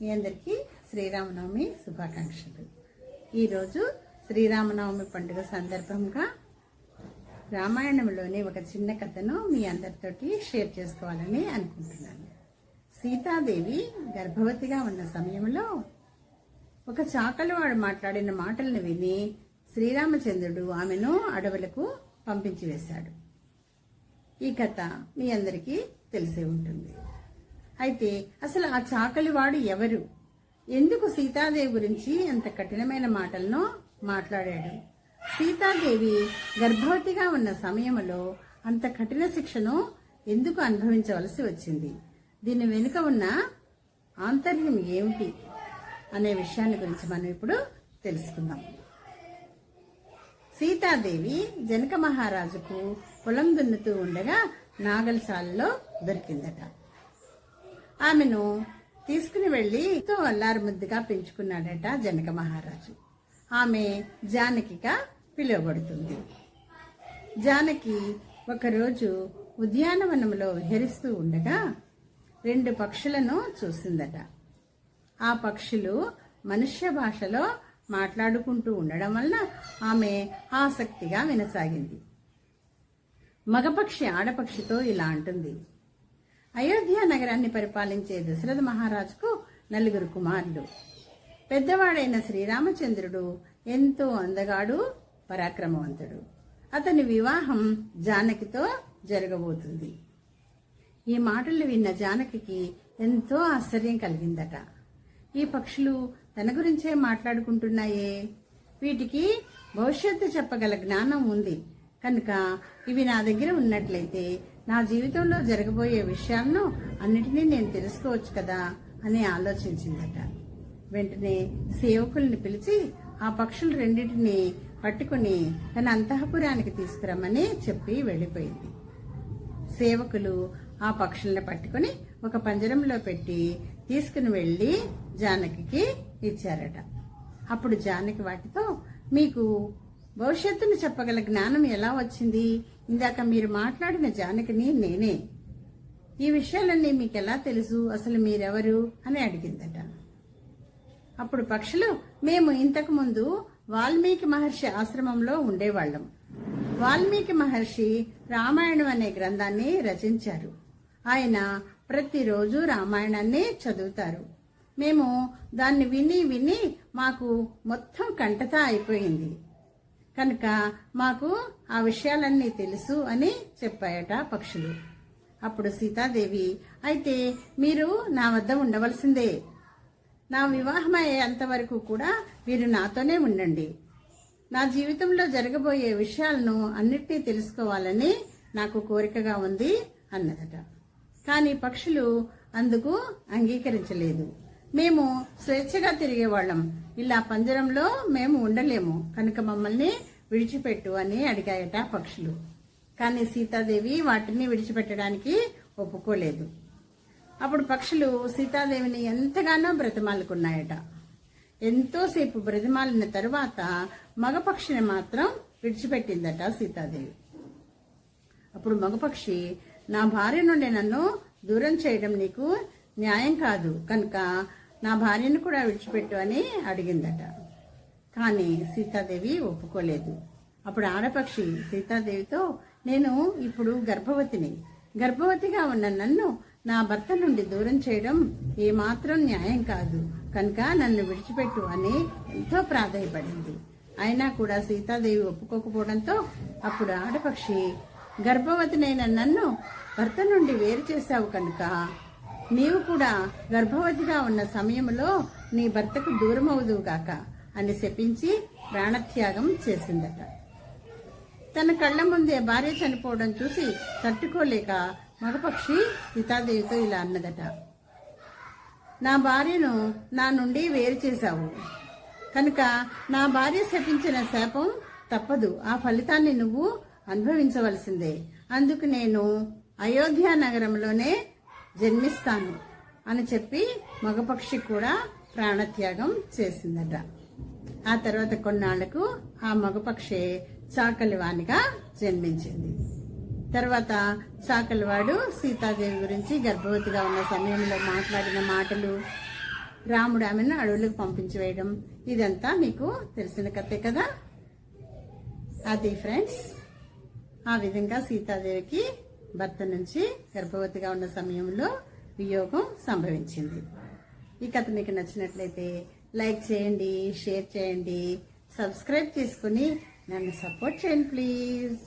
మీ అందరికీ శ్రీరామనవమి శుభాకాంక్షలు. ఈరోజు శ్రీరామనవమి పండుగ సందర్భంగా రామాయణంలోని ఒక చిన్న కథను మీ అందరితోటి షేర్ చేసుకోవాలని అనుకుంటున్నాను. సీతాదేవి గర్భవతిగా ఉన్న సమయంలో ఒక చాకలివాడు మాట్లాడిన మాటలను విని శ్రీరామచంద్రుడు ఆమెను అడవులకు పంపించి వేశాడు. ఈ కథ మీ అందరికీ తెలిసే ఉంటుంది. అయితే అసలు ఆ చాకలివాడు ఎవరు? ఎందుకు సీతాదేవి గురించి అంత కఠినమైన మాటలను మాట్లాడాడు. సీతాదేవి గర్భవతిగా ఉన్న సమయంలో అంత కఠిన శిక్షను ఎందుకు అనుభవించవలసి వచ్చింది? దీని వెనుక ఉన్న ఆంతర్యం ఏమిటి అనే విషయాన్ని గురించి మనం ఇప్పుడు తెలుసుకుందాం. సీతాదేవి జనక మహారాజుకు పొలం దున్నుతూ ఉండగా నాగలశాలలో దొరికిందట. ఆమెను తీసుకుని వెళ్ళి ఎంతో అల్లారు ముద్దుగా పెంచుకున్నాడట జనక మహారాజు. ఆమె జానకిగా పిలువబడుతుంది. జానకి ఒకరోజు ఉద్యానవనంలో విహరిస్తూ ఉండగా రెండు పక్షులను చూసిందట. ఆ పక్షులు మనుష్య భాషలో మాట్లాడుకుంటూ ఉండడం వలన ఆమె ఆసక్తిగా వినసాగింది. మగపక్షి ఆడపక్షితో ఇలా అంటుంది. అయోధ్య నగరాన్ని పరిపాలించే దశరథ మహారాజుకు నలుగురు కుమారులు. పెద్దవాడైన శ్రీరామచంద్రుడు ఎంతో అందగాడు పరాక్రమవంతుడు. అతని వివాహం జానకితో జరగబోతుంది. ఈ మాటలు విన్న జానకి ఎంతో ఆశ్చర్యం కలిగిందట. ఈ పక్షులు తన గురించే మాట్లాడుకుంటున్నాయే? వీటికి భవిష్యత్తు చెప్పగల జ్ఞానం ఉంది. కనుక ఇవి నా దగ్గర ఉన్నట్లయితే నా జీవితంలో జరగబోయే విషయాలను అన్నిటినీ నేను తెలుసుకోవచ్చు కదా అని ఆలోచించిందట. వెంటనే సేవకుల్ని పిలిచి ఆ పక్షులు రెండింటిని పట్టుకుని తన అంతఃపురానికి తీసుకురమ్మని చెప్పి వెళ్ళిపోయింది. సేవకులు ఆ పక్షుల్ని పట్టుకుని ఒక పంజరంలో పెట్టి తీసుకుని వెళ్ళి జానకి ఇచ్చారట. అప్పుడు జానకి వాటితో మీకు భవిష్యత్తును చెప్పగల జ్ఞానం ఎలా వచ్చింది? ఇందాక మీరు మాట్లాడిన జానకిని నేనే. ఈ విషయాలన్నీ మీకు ఎలా తెలుసు? అసలు మీరెవరు? అని అడిగిందట. అప్పుడు పక్షులు మేము ఇంతకు ముందు వాల్మీకి మహర్షి ఆశ్రమంలో ఉండేవాళ్ళం. వాల్మీకి మహర్షి రామాయణం అనే గ్రంథాన్ని రచించారు. ఆయన ప్రతిరోజు రామాయణాన్ని చదువుతారు. మేము దాన్ని విని విని మాకు మొత్తం కంటతా అయిపోయింది. కనుక మాకు ఆ విషయాలన్నీ తెలుసు అని చెప్పాయట పక్షులు. అప్పుడు సీతాదేవి అయితే మీరు నా వద్ద ఉండవలసిందే. నా వివాహం అయ్యేంత వరకు కూడా మీరు నాతోనే ఉండండి. నా జీవితంలో జరగబోయే విషయాలను అన్నిటినీ తెలుసుకోవాలని నాకు కోరికగా ఉంది అన్నదట. కానీ పక్షులు అందుకు అంగీకరించలేదు. మేము స్వేచ్ఛగా తిరిగేవాళ్ళం. ఇలా పంజరంలో మేము ఉండలేము. కనుక మమ్మల్ని విడిచిపెట్టు అని అడిగాయట పక్షులు. కానీ సీతాదేవి వాటిని విడిచిపెట్టడానికి ఒప్పుకోలేదు. అప్పుడు పక్షులు సీతాదేవిని ఎంతగానో బ్రతిమాలుకున్నాయట. ఎంతోసేపు బ్రతిమాలిన తరువాత మగపక్షిని మాత్రం విడిచిపెట్టిందట సీతాదేవి. అప్పుడు మగపక్షి నా భార్య నుండి నన్ను దూరం చేయడం నీకు న్యాయం కాదు. కనుక నా భార్యను కూడా విడిచిపెట్టు అని అడిగిందట. కానీ సీతాదేవి ఒప్పుకోలేదు. అప్పుడు ఆడపక్షి సీతాదేవితో నేను ఇప్పుడు గర్భవతిని. గర్భవతిగా ఉన్న నన్ను నా భర్త నుండి దూరం చేయడం ఏమాత్రం న్యాయం కాదు. కనుక నన్ను విడిచిపెట్టు అని ఎంతో ప్రాధాయపడింది. అయినా కూడా సీతాదేవి ఒప్పుకోకపోవడంతో అప్పుడు ఆడపక్షి గర్భవతినైన నన్ను భర్త నుండి వేరు చేశావు కనుక నీవు కూడా గర్భవతిగా ఉన్న సమయంలో నీ భర్తకు దూరమవుదువుగాక అని శపించి ప్రాణత్యాగం చేసిందట. తన కళ్ళ ముందే భార్య చనిపోవడం చూసి తట్టుకోలేక మగపక్షి సీతాదేవితో ఇలా అన్నదట. నా భార్యను నా నుండి వేరు చేశావు. కనుక నా భార్య శపించిన శాపం తప్పదు. ఆ ఫలితాన్ని నువ్వు అనుభవించవలసిందే. అందుకు నేను అయోధ్య నగరంలోనే జన్మిస్తాను అని చెప్పి మగపక్షి కూడా ప్రాణత్యాగం చేసిందట. ఆ తర్వాత కొన్నాళ్ళకు ఆ మగపక్షి చాకలివానిగా జన్మించింది. తర్వాత చాకలివాడు సీతాదేవి గురించి గర్భవతిగా ఉన్న సమయంలో మాట్లాడిన మాటలు రాముడు ఆమెను అడవులకు పంపించి వేయడం ఇదంతా మీకు తెలిసిన కథే కదా? అది ఫ్రెండ్స్ ఆ విధంగా సీతాదేవికి భర్త నుంచి గర్భవతిగా ఉన్న సమయంలో వియోగం సంభవించింది. ఈ కథ మీకు నచ్చినట్లయితే లైక్ చేయండి షేర్ చేయండి సబ్స్క్రైబ్ చేసుకుని నన్ను సపోర్ట్ చేయండి ప్లీజ్.